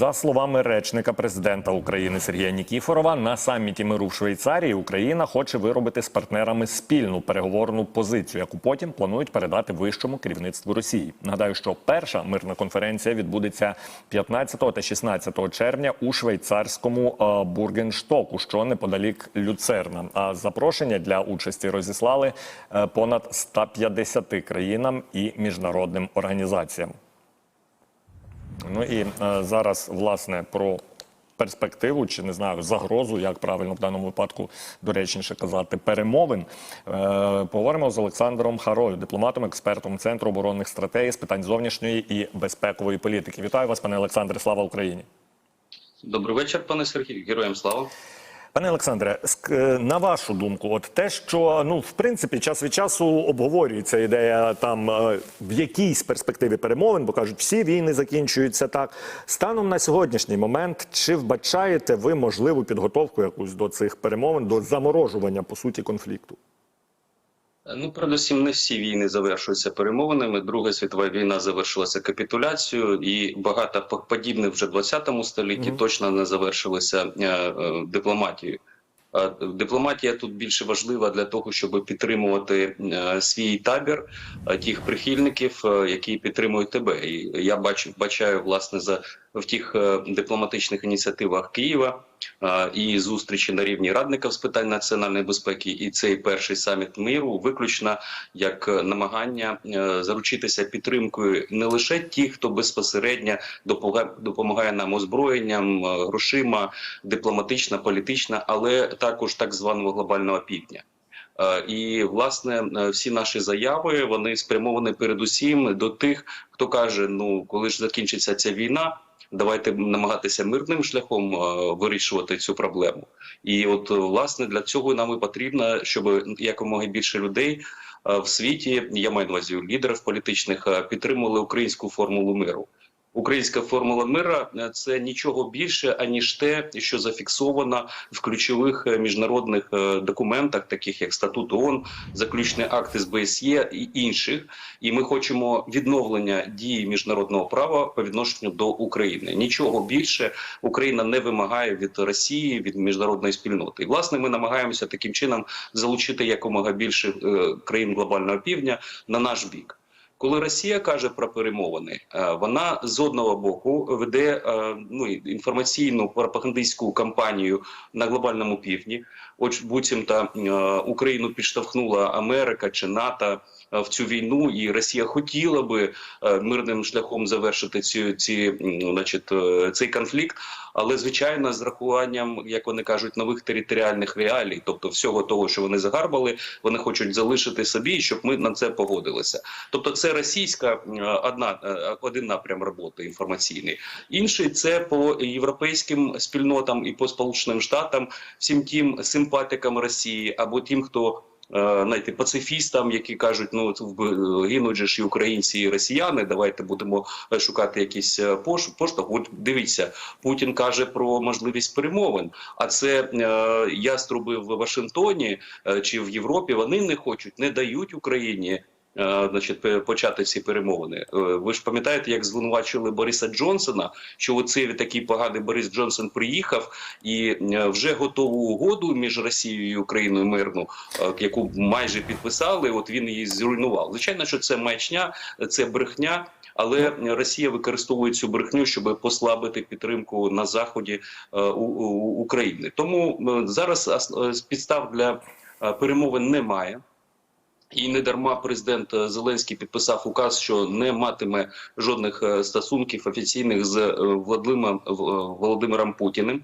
За словами речника президента України Сергія Нікіфорова, на саміті миру в Швейцарії Україна хоче виробити з партнерами спільну переговорну позицію, яку потім планують передати вищому керівництву Росії. Нагадаю, що перша мирна конференція відбудеться 15 та 16 червня у швейцарському е, Бургенштоку, що неподалік Люцерна. А запрошення для участі розіслали е, понад 150 країнам і міжнародним організаціям. Ну і е, зараз, власне, про перспективу чи не знаю загрозу, як правильно в даному випадку доречніше казати, перемовин. Е, поговоримо з Олександром Харою, дипломатом, експертом Центру оборонних стратегій з питань зовнішньої і безпекової політики. Вітаю вас, пане Олександре. Слава Україні. Добрий вечір, пане Сергій. Героям слава. Пане Олександре, е, на вашу думку, от те, що ну в принципі час від часу обговорюється ідея там е, в якійсь перспективі перемовин, бо кажуть, всі війни закінчуються так. Станом на сьогоднішній момент, чи вбачаєте ви можливу підготовку якусь до цих перемовин, до заморожування по суті конфлікту? Ну, передусім, не всі війни завершуються перемовинами. Друга світова війна завершилася капітуляцією, і багато подібних вже в 20 столітті точно не завершилися е, е, дипломатією. Е, Дипломатія тут більше важлива для того, щоб підтримувати е, свій табір е, тих прихильників, е, які підтримують тебе. І я бачу, бачаю власне за в тих е, дипломатичних ініціативах Києва і зустрічі на рівні радників з питань національної безпеки, і цей перший саміт миру виключно як е, намагання е, заручитися підтримкою не лише тих, хто безпосередньо допомагає, нам озброєнням, грошима, дипломатична, політична, але також так званого глобального півдня. І власне всі наші заяви вони спрямовані передусім до тих, хто каже: ну коли ж закінчиться ця війна. Давайте намагатися мирним шляхом е, вирішувати цю проблему. І от е, власне для цього нам і потрібно, щоб якомога більше людей е, в світі, я маю на увазі лідерів політичних, підтримували українську формулу миру. Українська формула мира е, це нічого більше аніж те, що зафіксовано в ключових е, міжнародних е, документах, таких як статут ООН, заключні акти з БСЄ і інших. І ми хочемо відновлення дії міжнародного права по відношенню до України. Нічого більше Україна не вимагає від Росії, від міжнародної спільноти. І власне ми намагаємося таким чином залучити якомога більше країн глобального півдня на наш бік. Коли Росія каже про перемовини, е, вона з одного боку веде е, ну інформаційну пропагандистську кампанію на глобальному півдні. От буцімто е, Україну підштовхнула Америка чи НАТО в цю війну, і Росія хотіла би е, мирним шляхом завершити цю ці, значить, е, цей конфлікт. Але звичайно, з рахуванням, як вони кажуть, нових територіальних реалій, тобто всього того, що вони загарбали, вони хочуть залишити собі, щоб ми на це погодилися. Тобто, це російська е, одна е, один напрям роботи інформаційний. Інший це по європейським спільнотам і по сполученим штатам, всім тим симпатикам Росії або тим, хто. Е, Знаєте, пацифістам, які кажуть, ну гинуть же ж і українці, і росіяни. Давайте будемо е, шукати якісь е, поштовх. От дивіться, Путін каже про можливість перемовин. А це яструби в Вашингтоні чи в Європі. Вони не хочуть, не дають Україні. Е, Значить, почати ці перемовини. Е, Ви ж пам'ятаєте, як звинувачили Бориса Джонсона, що оцей такий поганий Борис Джонсон приїхав і е, вже готову угоду між Росією і Україною мирну, яку майже підписали. От він її зруйнував. Звичайно, що це маячня, це брехня. Але Росія використовує цю брехню, щоб послабити підтримку на заході України. Тому зараз підстав для перемовин немає. І не дарма президент е, Зеленський підписав указ, що не матиме жодних е, стосунків офіційних з е, Владимиром Володимиром Путіним.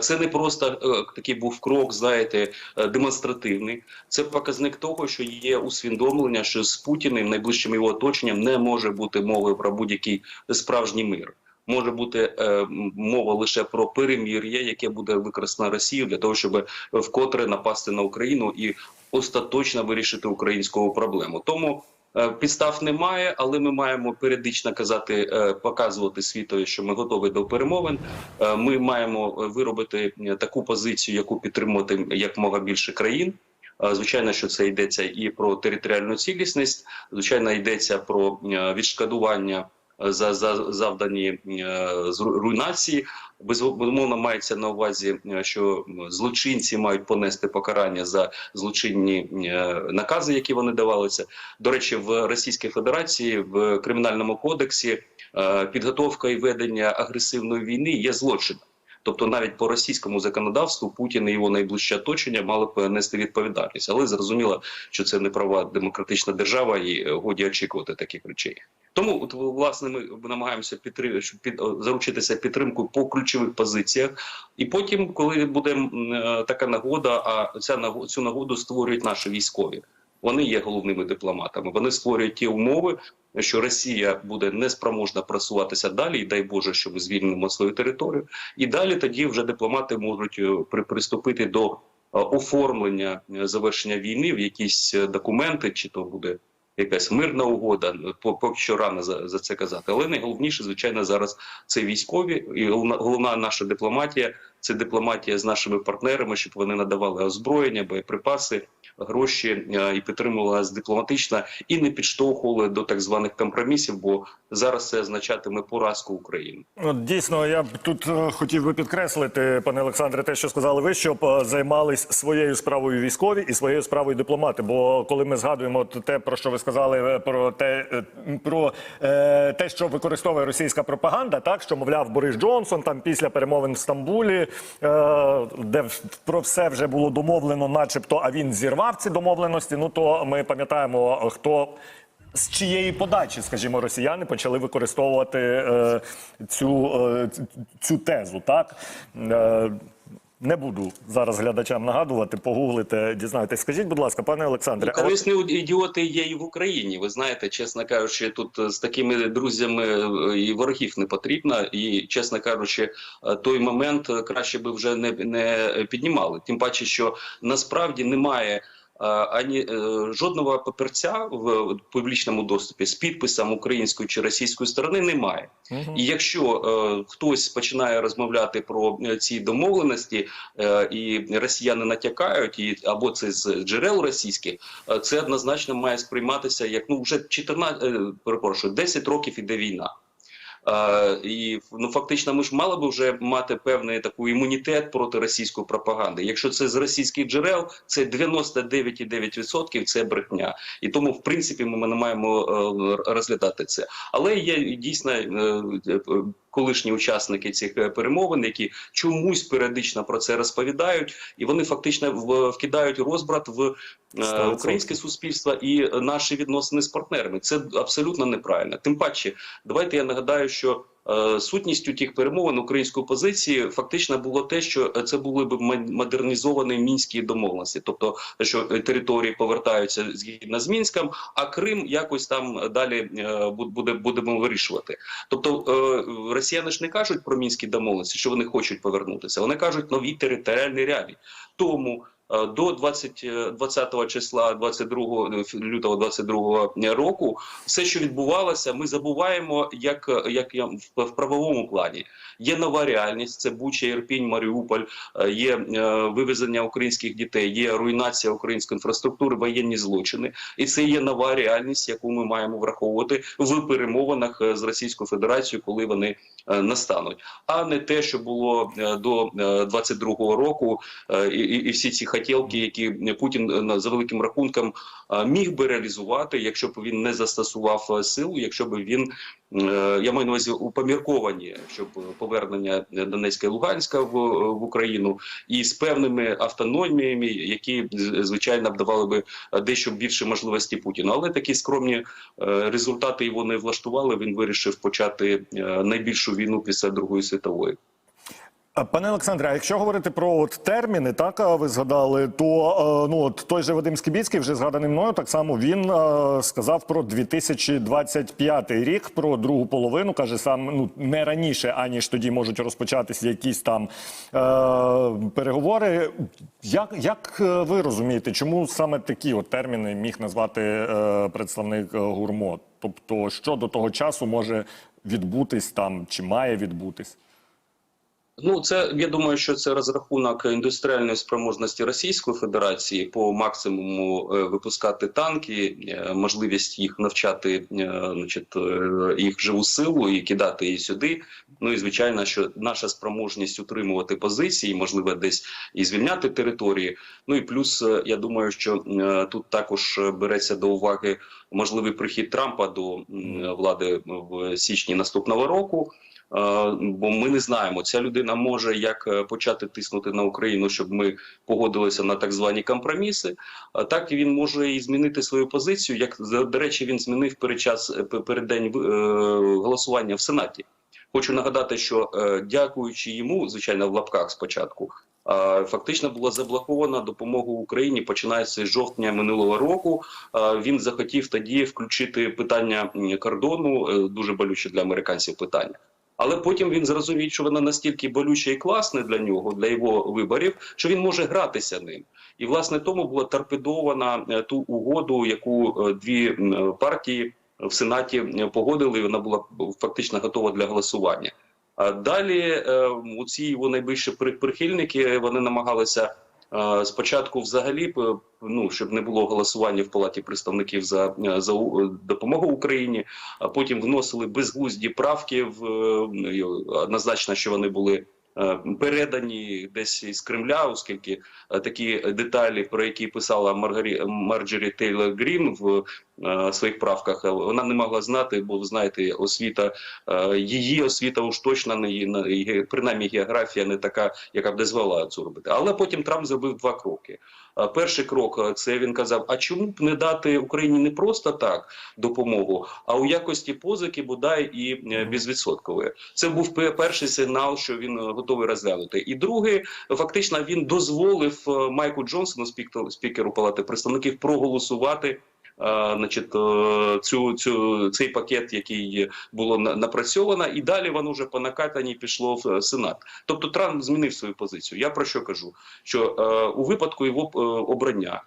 Це не просто такий був крок, знаєте, демонстративний. Це показник того, що є усвідомлення, що з Путіним, найближчим його оточенням, не може бути мови про будь-який справжній мир. Може бути е, мова лише про перемір'я, яке буде використано Росією для того, щоб вкотре напасти на Україну і остаточно вирішити українську проблему. Тому е, підстав немає, але ми маємо періодично казати, е, показувати світові, що ми готові до перемовин. Е, Ми маємо виробити таку позицію, яку підтримувати якмога більше країн. Звичайно, що це йдеться і про територіальну цілісність. Звичайно, йдеться про відшкодування за, за завдані е, руйнації. Безумовно, мається на увазі, е, що злочинці мають понести покарання за злочинні е, накази, які вони давалися. До речі, в Російській Федерації в кримінальному кодексі підготовка і ведення агресивної війни є злочином. Тобто, навіть по російському законодавству Путін і його найближче оточення мали б нести відповідальність, але зрозуміло, що це не права демократична держава, і е, годі очікувати таких речей. Тому, от власне, ми намагаємося підтри... щоб під... заручитися підтримкою по ключових позиціях, і потім, коли буде е, така нагода, а ця цю нагоду створюють наші військові. Вони є головними дипломатами. Вони створюють ті умови, що Росія буде неспроможна просуватися далі, і дай Боже, що ми звільнимо свою територію. І далі тоді вже дипломати можуть е, при приступити до е, оформлення е, завершення війни в якісь документи, чи то буде якась мирна угода. по- Поки що рано за, за це казати. Але найголовніше, звичайно, зараз це військові, і головна, головна наша дипломатія це дипломатія з нашими партнерами, щоб вони надавали озброєння, боєприпаси, гроші е, і підтримували нас дипломатично і не підштовхували до так званих компромісів, бо зараз це означатиме поразку України. От дійсно, я б тут е, хотів би підкреслити, пане Олександре, те, що сказали ви, щоб е, займались своєю справою військові і своєю справою дипломати. Бо коли ми згадуємо те, про що ви сказали, про те, про е, те, що використовує російська пропаганда, так що мовляв Борис Джонсон там після перемовин в Стамбулі, е, де про все вже було домовлено, начебто, а він зірвав ці домовленості. Ну то ми пам'ятаємо, хто з чиєї подачі, скажімо, росіяни почали використовувати е, цю, е, цю тезу, так? Е, не буду зараз глядачам нагадувати, погуглите, дізнайтесь. Скажіть, будь ласка, пане Олександре, а от- Корисні ідіоти є і в Україні. Ви знаєте, чесно кажучи, тут з такими друзями е, і ворогів не потрібно. І чесно кажучи, е, той момент е, краще би вже не, не піднімали. Тим паче, що насправді немає. Ані е, жодного папірця в публічному доступі з підписом української чи російської сторони немає. І якщо е, хтось починає розмовляти про е, ці домовленості, і росіяни натякають, і або це з джерел російських, це однозначно має сприйматися як ну вже 14, е, перепрошую, 10 років іде війна. І ну фактично, ми ж мали би вже мати певний такий імунітет проти російської пропаганди. Якщо це з російських джерел, це 99,9% це брехня, і тому, в принципі, ми не маємо е, розглядати це. Але є дійсно е, колишні учасники цих е, перемовин, які чомусь періодично про це розповідають, і вони фактично вкидають розбрат в е, українське суспільство і наші відносини з партнерами. Це абсолютно неправильно. Тим паче, давайте я нагадаю, що. Е, Сутністю тих перемовин української позиції фактично було те, що це були б модернізовані мінські домовленості, тобто що території повертаються згідно з мінськом, а Крим якось там далі е, буде будемо вирішувати. Тобто е, росіяни ж не кажуть про мінські домовленості, що вони хочуть повернутися. Вони кажуть нові територіальні реалії. Тому до 20, е, 20 числа 22 лютого 22 року все, що відбувалося, ми забуваємо, як, як я в, в правовому плані. Є нова реальність: це Буча, Ірпінь, Маріуполь, е, є е, вивезення українських дітей, є руйнація української інфраструктури, воєнні злочини, і це є нова реальність, яку ми маємо враховувати в перемовинах е, з Російською Федерацією, коли вони е, настануть, а не те, що було е, до е, 22-го року, е, і, і і всі ці хотілки, які Путін е, за великим рахунком е, міг би реалізувати, якщо б він не застосував е, силу, якщо б він е, я маю на увазі упомірковані, щоб повернення Донецька і Луганська в, в Україну і з певними автономіями, які звичайно б давали би дещо більше можливості Путіну. Але такі скромні е, результати його не влаштували. Він вирішив почати е, найбільшу війну після Другої світової. Пане Олександре, а якщо говорити про от терміни, так ви згадали, то е, ну от той же Вадим Скібіцький, вже згаданий мною, так само він е, сказав про 2025 рік, про другу половину. каже сам ну не раніше, аніж тоді можуть розпочатися якісь там е, переговори. Як, як е, ви розумієте, чому саме такі от терміни міг назвати е, представник е, гурмо? Тобто, що до того часу може відбутись там, чи має відбутись? Ну, це я думаю, що це розрахунок індустріальної спроможності Російської Федерації по максимуму е, випускати танки, е, можливість їх навчати, е, значить, їх живу силу і кидати її сюди. Ну і звичайно, що наша спроможність утримувати позиції, можливо, десь і звільняти території. Ну і плюс, я думаю, що тут також береться до уваги можливий прихід Трампа до влади в січні наступного року. Е, Бо ми не знаємо, ця людина може як е, почати тиснути на Україну, щоб ми погодилися на так звані компроміси, так і він може і змінити свою позицію. Як до речі, він змінив перед час е, п- переддень е, голосування в Сенаті. Хочу нагадати, що е, дякуючи йому, звичайно, в лапках спочатку. е, Фактично була заблокована допомога Україні починаючи з жовтня минулого року. Е, Він захотів тоді включити питання кордону, е, дуже болюче для американців питання. Але потім він зрозумів, що воно настільки болюче і класне для нього, для його виборів, що він може гратися ним. І власне тому була торпедована е, ту угоду, яку е, дві партії в Сенаті е, погодили. і Вона була фактично готова для голосування. А далі е, у ці його при- прихильники вони намагалися е, спочатку, взагалі, ну щоб не було голосування в палаті представників за, е, за допомогу Україні, а потім вносили безглузді правки в е, однозначно, що вони були. Е, Передані десь із Кремля, оскільки е, такі деталі, про які писала Маргарі Марджорі Тейлор Грін в е, своїх правках, вона не могла знати, бо знаєте, освіта її освіта є- принаймні географія не така, яка б дозвола це робити. Але потім Трамп зробив два кроки. Е, Перший крок е, це він казав: а чому б не дати Україні не просто так допомогу, а у якості позики, бодай і е, безвідсоткової. Це був перший сигнал, що він готовий розглянути. І другий, фактично, він дозволив Майку Джонсону, спікеру Палати представників, проголосувати. Е, Значить, е, цю, цю цей пакет, який було на- напрацьовано, і далі воно вже по накатанні пішло в е, Сенат. Тобто Трамп змінив свою позицію. Я про що кажу? Що у випадку його обрання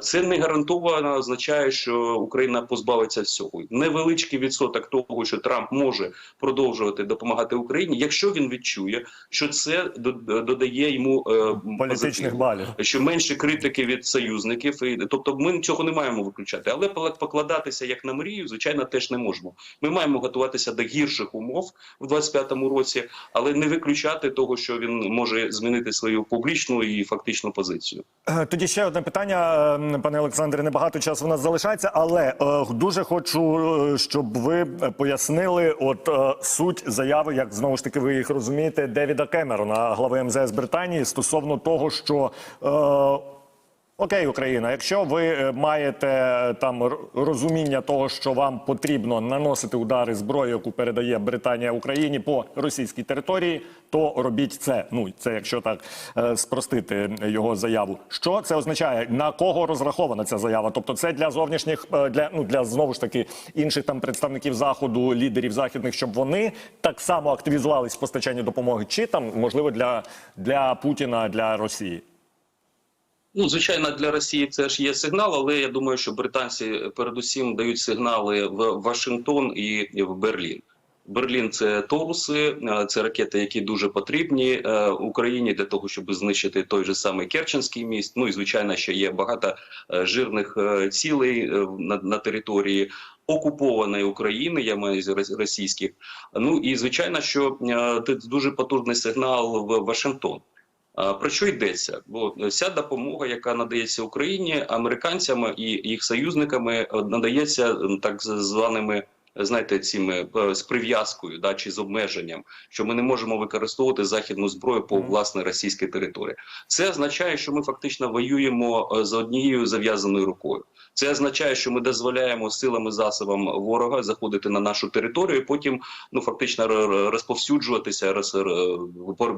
це не гарантовано означає, що Україна позбавиться всього. Невеличкий відсоток того, що Трамп може продовжувати допомагати Україні, якщо він відчує, що це до- додає йому е, Політичних позитиву балів. що менше критики від союзників, і тобто ми цього не маємо виключати. Але покладатися як на мрію, звичайно, теж не можемо. Ми маємо готуватися до гірших умов в 25-му році, але не виключати того, що він може змінити свою публічну і фактичну позицію. Е, Тоді ще одне питання, е, пане Олександре. Небагато часу у нас залишається, але е, дуже хочу, е, щоб ви пояснили от суть заяви, як знову ж таки ви їх розумієте, Девіда Кемерона, глави МЗС Британії, стосовно того, що. Окей, Україна, якщо ви е, маєте е, там розуміння того, що вам потрібно наносити удари зброї, яку передає Британія Україні по російській території, то робіть це. Ну це якщо так е, спростити його заяву. Що це означає? На кого розрахована ця заява? Тобто, це для зовнішніх для ну для знову ж таки інших там представників заходу, лідерів західних, щоб вони так само активізувались в постачанні допомоги, чи там можливо для, для Путіна, для Росії. Ну, звичайно, для Росії це ж є сигнал, але я думаю, що британці передусім дають сигнали в Вашингтон і в Берлін. Берлін це торуси, е, це ракети, які дуже потрібні е, Україні для того, щоб знищити той же самий Керченський міст. Ну і звичайно, що є багато е, жирних цілей на, на території окупованої України. Я маю російських. Ну і звичайно, що це дуже потужний сигнал в Вашингтон. Про що йдеться? Бо вся допомога, яка надається Україні, американцями і їх союзниками, е, надається так званими. Знаєте, цими е, з прив'язкою, да чи з обмеженням, що ми не можемо використовувати західну зброю по власне російській території. Це означає, що ми фактично воюємо е, за однією зав'язаною рукою. Це означає, що ми дозволяємо силами засобам ворога заходити на нашу територію, і потім ну фактично розповсюджуватися, роз,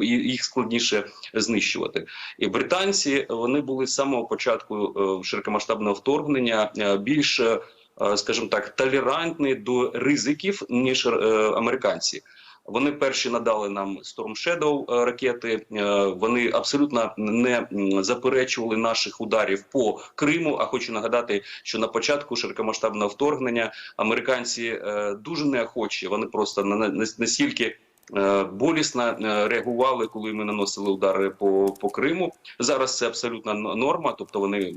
їх складніше знищувати. І британці вони були з самого початку е, широкомасштабного вторгнення е, більш, е, скажімо так, толерантні до ризиків ніж е, американці. Вони перші надали нам Storm Shadow е, ракети. Е, Вони абсолютно не заперечували наших ударів по Криму. А хочу нагадати, що на початку широкомасштабного вторгнення американці е, дуже неохочі. Вони просто на- на- настільки е, болісно е, реагували, коли ми наносили удари по, по Криму. Зараз це абсолютна норма, тобто вони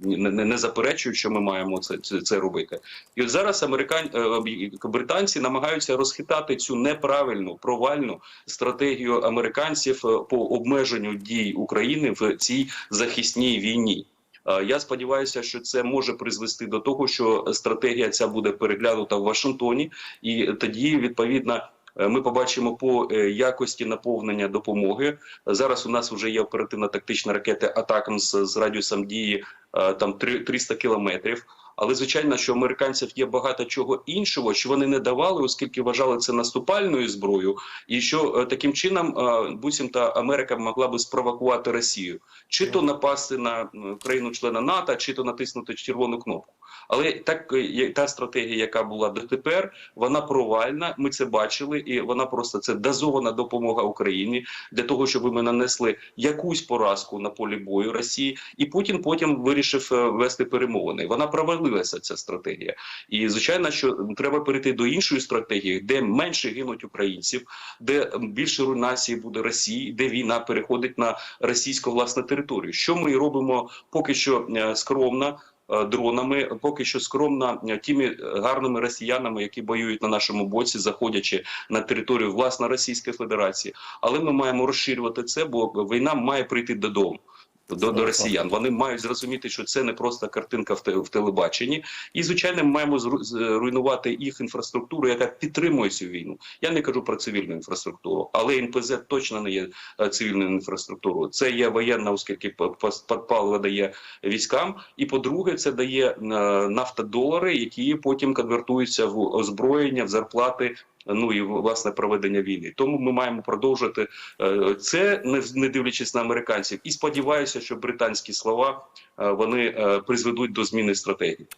не, не, заперечують, що ми маємо це, це, це робити. І от зараз американ... е, британці намагаються розхитати цю неправильну провальну стратегію американців е, по обмеженню дій України в цій захисній війні. Е, Я сподіваюся, що це може призвести до того, що стратегія ця буде переглянута в Вашингтоні, і тоді відповідно. Ми побачимо по якості наповнення допомоги. Зараз у нас вже є оперативно-тактична ракета Атакамс з радіусом дії там три- 300 кілометрів. Але звичайно, що американців є багато чого іншого, що вони не давали, оскільки вважали це наступальною зброєю, і що е, таким чином буцімта Америка могла би спровокувати Росію, чи то напасти на країну-члена НАТО, чи то натиснути червону кнопку. Але так е, та стратегія, яка була дотепер, вона провальна. Ми це бачили, і вона просто це дозована допомога Україні для того, щоб ми нанесли якусь поразку на полі бою Росії, і Путін потім вирішив е, вести перемовини. Вона провалилася ця стратегія. І звичайно, що треба перейти до іншої стратегії, де менше гинуть українців, де більше руйнації буде Росії, де війна переходить на російську власну територію. Що ми робимо поки що е, скромно. Е, Дронами поки що скромно е, тими е, гарними росіянами, які воюють на нашому боці, заходячи на територію власне Російської Федерації. Але ми маємо розширювати це, бо війна має прийти додому. До, до росіян вони мають зрозуміти, що це не просто картинка в, те, в телебаченні, і звичайно, ми маємо зру- зруйнувати їх інфраструктуру, яка підтримує цю війну. Я не кажу про цивільну інфраструктуру, але НПЗ точно не є е, цивільною інфраструктурою. Це є воєнна, оскільки п- п- дає військам. І по-друге, це дає е, нафтодолари, які потім конвертуються в озброєння, в зарплати. Ну і власне проведення війни. Тому ми маємо продовжити е, це, не, дивлячись на американців. І сподіваюся, що британські слова е, вони е, призведуть до зміни стратегії.